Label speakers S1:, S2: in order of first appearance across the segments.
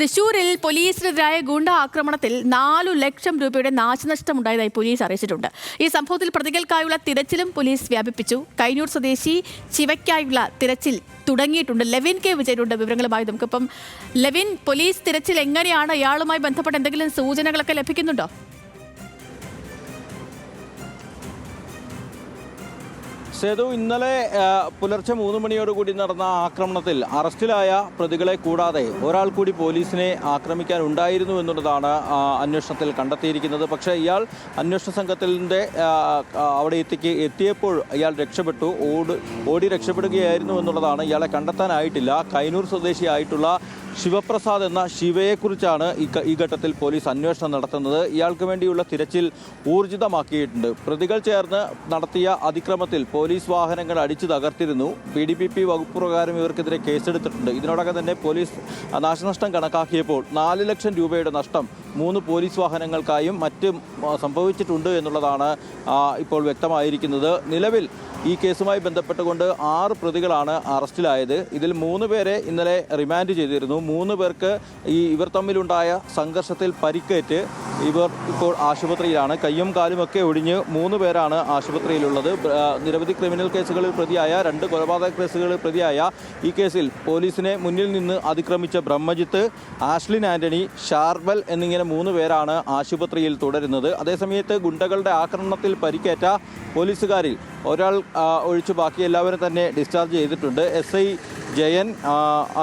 S1: തൃശൂരിൽ പോലീസിനെതിരായ ഗുണ്ട ആക്രമണത്തിൽ നാലു ലക്ഷം രൂപയുടെ നാശനഷ്ടമുണ്ടായതായി പോലീസ് അറിയിച്ചിട്ടുണ്ട്. ഈ സംഭവത്തിൽ പ്രതികൾക്കായുള്ള തിരച്ചിലും പോലീസ് വ്യാപിപ്പിച്ചു. കൈനൂർ സ്വദേശി ശിവയ്ക്കായുള്ള തിരച്ചിൽ തുടങ്ങിയിട്ടുണ്ട്. Levin K. വിജയനുണ്ട് വിവരങ്ങളുമായി. നമുക്കിപ്പം ലെവിൻ പോലീസ് തിരച്ചിൽ എങ്ങനെയാണ്? ഇയാളുമായി ബന്ധപ്പെട്ട എന്തെങ്കിലും സൂചനകളൊക്കെ ലഭിക്കുന്നുണ്ടോ?
S2: സേതു ഇന്നലെ പുലർച്ചെ മൂന്ന് മണിയോടുകൂടി നടന്ന ആക്രമണത്തിൽ അറസ്റ്റിലായ പ്രതികളെ കൂടാതെ ഒരാൾ കൂടി പോലീസിനെ ആക്രമിക്കാൻ ഉണ്ടായിരുന്നു എന്നുള്ളതാണ് അന്വേഷണത്തിൽ കണ്ടെത്തിയിരിക്കുന്നത്. പക്ഷേ ഇയാൾ അന്വേഷണ സംഘത്തിന്റെ അവിടെ എത്തിക്ക് എത്തിയപ്പോൾ ഇയാൾ രക്ഷപ്പെട്ടു. ഓട് ഓടി രക്ഷപ്പെടുകയായിരുന്നു എന്നുള്ളതാണ്. ഇയാളെ കണ്ടെത്താനായിട്ടില്ല. കൈനൂർ സ്വദേശിയായിട്ടുള്ള ശിവപ്രസാദ് എന്ന ശിവയെക്കുറിച്ചാണ് ഈ ഘട്ടത്തിൽ പോലീസ് അന്വേഷണം നടത്തുന്നത്. ഇയാൾക്ക് വേണ്ടിയുള്ള തിരച്ചിൽ ഊർജിതമാക്കിയിട്ടുണ്ട്. പ്രതികൾ ചേർന്ന് നടത്തിയ അതിക്രമത്തിൽ പോലീസ് വാഹനങ്ങൾ അടിച്ചു തകർത്തിരുന്നു. പി ഡി പി പി വകുപ്പ് പ്രകാരം ഇവർക്കെതിരെ കേസെടുത്തിട്ടുണ്ട്. ഇതിനോടകം തന്നെ പോലീസ് നാശനഷ്ടം കണക്കാക്കിയപ്പോൾ നാല് ലക്ഷം രൂപയുടെ നഷ്ടം മൂന്ന് പോലീസ് വാഹനങ്ങൾക്കായും മറ്റും സംഭവിച്ചിട്ടുണ്ട് എന്നുള്ളതാണ് ഇപ്പോൾ വ്യക്തമായിരിക്കുന്നത്. നിലവിൽ ഈ കേസുമായി ബന്ധപ്പെട്ടുകൊണ്ട് ആറ് പ്രതികളാണ് അറസ്റ്റിലായത്. ഇതിൽ മൂന്ന് പേരെ ഇന്നലെ റിമാൻഡ് ചെയ്തിരുന്നു. മൂന്ന് പേർക്ക് ഈ ഇവർ തമ്മിലുണ്ടായ സംഘർഷത്തിൽ പരിക്കേറ്റ് ഇവർ ഇപ്പോൾ ആശുപത്രിയിലാണ്. കയ്യും കാലുമൊക്കെ ഒടിഞ്ഞ് മൂന്ന് പേരാണ് ആശുപത്രിയിലുള്ളത്. നിരവധി ക്രിമിനൽ കേസുകളിൽ പ്രതിയായ രണ്ട് കൊലപാതക കേസുകളിൽ പ്രതിയായ ഈ കേസിൽ പോലീസിനെ മുന്നിൽ നിന്ന് അതിക്രമിച്ച ബ്രഹ്മജിത്ത് ആഷ്ലിൻ ആന്റണി ഷാർബൽ എന്നിങ്ങനെ മൂന്ന് പേരാണ് ആശുപത്രിയിൽ തുടരുന്നത്. അതേസമയത്ത് ഗുണ്ടകളുടെ ആക്രമണത്തിൽ പരിക്കേറ്റ പോലീസുകാരിൽ ഒരാൾ ഒഴിച്ച് ബാക്കി എല്ലാവരും തന്നെ ഡിസ്ചാർജ് ചെയ്തിട്ടുണ്ട്. എസ് ഐ ജയൻ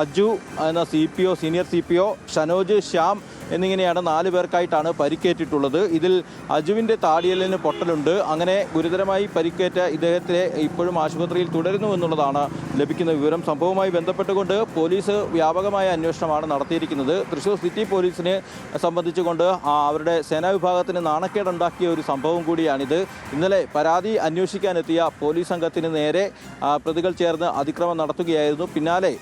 S2: അജു എന്ന C P O senior C P O Shanoj Shyam എന്നിങ്ങനെയാണ് നാല് പേർക്കായിട്ടാണ് പരിക്കേറ്റിട്ടുള്ളത്. ഇതിൽ അജുവിന്റെ താടിയലിന് പൊട്ടലുണ്ട്. അങ്ങനെ ഗുരുതരമായി പരിക്കേറ്റ ഇദ്ദേഹത്തെ ഇപ്പോഴും ആശുപത്രിയിൽ തുടരുന്നു എന്നുള്ളതാണ് ലഭിക്കുന്ന വിവരം. സംഭവവുമായി ബന്ധപ്പെട്ടുകൊണ്ട് പോലീസ് വ്യാപകമായ അന്വേഷണമാണ് നടത്തിയിരിക്കുന്നത്. തൃശൂർ സിറ്റി പോലീസിനെ സംബന്ധിച്ചുകൊണ്ട് അവരുടെ സേനാ വിഭാഗത്തിന് നാണക്കേടുണ്ടാക്കിയ ഒരു സംഭവം കൂടിയാണിത്. ഇന്നലെ പരാതി അന്വേഷിക്കാനെത്തിയ പോലീസ് സംഘത്തിന് നേരെ പ്രതികൾ ചേർന്ന് അതിക്രമം നടത്തുകയായിരുന്നു. പിന്നാലെ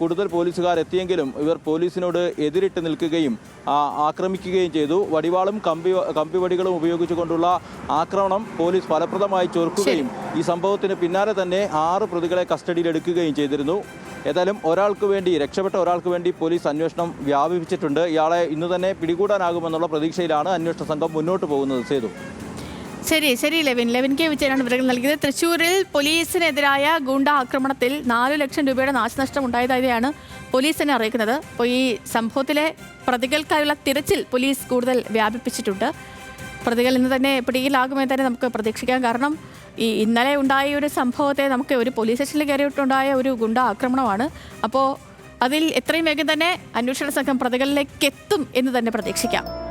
S2: കൂടുതൽ പോലീസുകാർ എത്തിയെങ്കിലും ഇവർ പോലീസിനോട് എതിരിട്ട് നിൽക്കുകയും ആക്രമിക്കുകയും ചെയ്തു. വടിവാളും കമ്പി കമ്പിവടികളും ഉപയോഗിച്ചുകൊണ്ടുള്ള ആക്രമണം പോലീസ് ഫലപ്രദമായി ചെറുക്കുകയും ഈ സംഭവത്തിന് പിന്നാലെ തന്നെ ആറ് പ്രതികളെ കസ്റ്റഡിയിലെടുക്കുകയും ചെയ്തിരുന്നു. ഏതായാലും ഒരാൾക്ക് വേണ്ടി രക്ഷപ്പെട്ട ഒരാൾക്ക് വേണ്ടി പോലീസ് അന്വേഷണം വ്യാപിപ്പിച്ചിട്ടുണ്ട്. ഇയാളെ ഇന്ന് തന്നെ പിടികൂടാനാകുമെന്നുള്ള പ്രതീക്ഷയിലാണ് അന്വേഷണ സംഘം മുന്നോട്ട് പോകുന്നത് സേതു.
S1: ശരി ശരി ലെവിൻ. ലെവിൻ കെ വിജയനാണ് വിവരങ്ങൾ നൽകിയത്. തൃശൂരിൽ പോലീസിനെതിരായ ഗുണ്ട ആക്രമണത്തിൽ നാലു ലക്ഷം രൂപയുടെ നാശനഷ്ടം ഉണ്ടായതായാണ് പോലീസ് തന്നെ അറിയിക്കുന്നത്. അപ്പോൾ ഈ സംഭവത്തിലെ പ്രതികൾക്കായുള്ള തിരച്ചിൽ പോലീസ് കൂടുതൽ വ്യാപിപ്പിച്ചിട്ടുണ്ട്. പ്രതികൾ ഇന്ന് തന്നെ പിടിയിലാകുമെന്ന് തന്നെ നമുക്ക് പ്രതീക്ഷിക്കാം. കാരണം ഈ ഇന്നലെ ഉണ്ടായ ഒരു സംഭവത്തെ നമുക്ക് ഒരു പോലീസ് സ്റ്റേഷനിൽ കയറിയിട്ടുണ്ടായ ഒരു ഗുണ്ട ആക്രമണമാണ്. അപ്പോൾ അതിൽ എത്രയും വേഗം തന്നെ അന്വേഷണ സംഘം പ്രതികളിലേക്ക് എത്തും എന്ന് തന്നെ പ്രതീക്ഷിക്കാം.